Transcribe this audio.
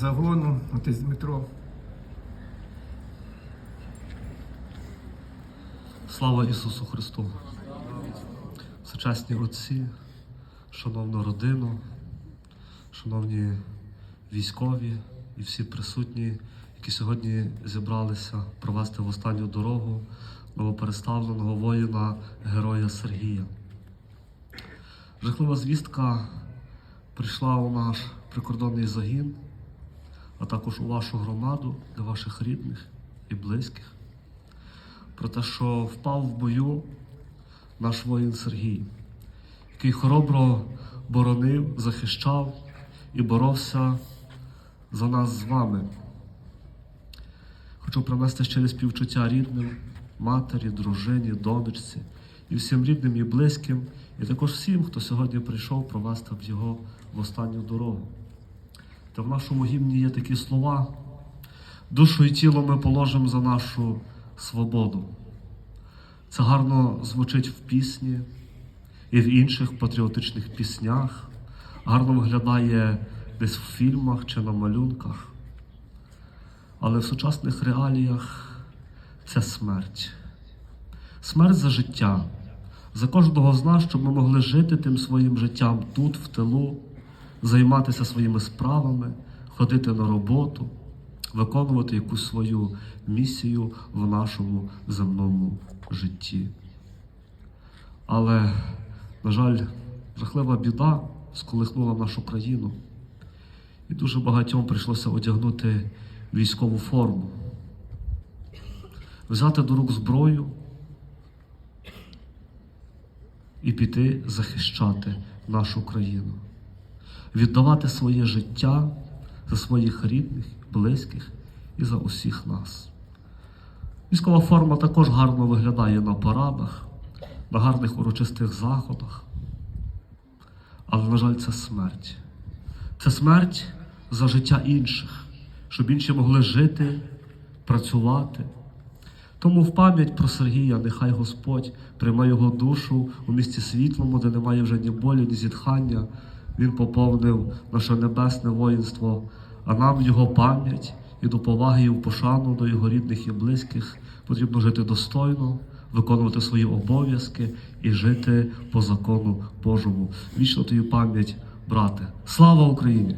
загону, отець Дмитро. Слава Ісусу Христу! Сучасні отці, шановну родину, шановні військові і всі присутні, які сьогодні зібралися провести в останню дорогу новопереставленого воїна, героя Сергія. Жахлива звістка прийшла у наш прикордонний загін, а також у вашу громаду для ваших рідних і близьких про те, що впав в бою наш воїн Сергій, який хоробро боронив, захищав і боровся за нас з вами. Хочу принести щирі співчуття рідним, матері, дружині, донечці і всім рідним і близьким, і також всім, хто сьогодні прийшов провести його в останню дорогу. Та в нашому гімні є такі слова. Душу і тіло ми положимо за нашу свободу. Це гарно звучить в пісні і в інших патріотичних піснях, гарно виглядає десь в фільмах чи на малюнках. Але в сучасних реаліях це смерть. Смерть за життя, за кожного з нас, щоб ми могли жити тим своїм життям тут, в тилу, займатися своїми справами, ходити на роботу, виконувати якусь свою місію в нашому земному житті. Але, на жаль, жахлива біда сколихнула нашу країну, і дуже багатьом прийшлося одягнути військову форму, взяти до рук зброю і піти захищати нашу країну, віддавати своє життя за своїх рідних, близьких і за усіх нас. Військова форма також гарно виглядає на парадах, на гарних урочистих заходах. Але, на жаль, це смерть. Це смерть за життя інших, щоб інші могли жити, працювати. Тому в пам'ять про Сергія нехай Господь прийме його душу у місті світлому, де немає вже ні болі, ні зітхання. Він поповнив наше небесне воїнство, а нам його пам'ять і до поваги і в пошану до його рідних і близьких потрібно жити достойно, виконувати свої обов'язки і жити по закону Божому. Вічно тобі пам'ять, брате. Слава Україні!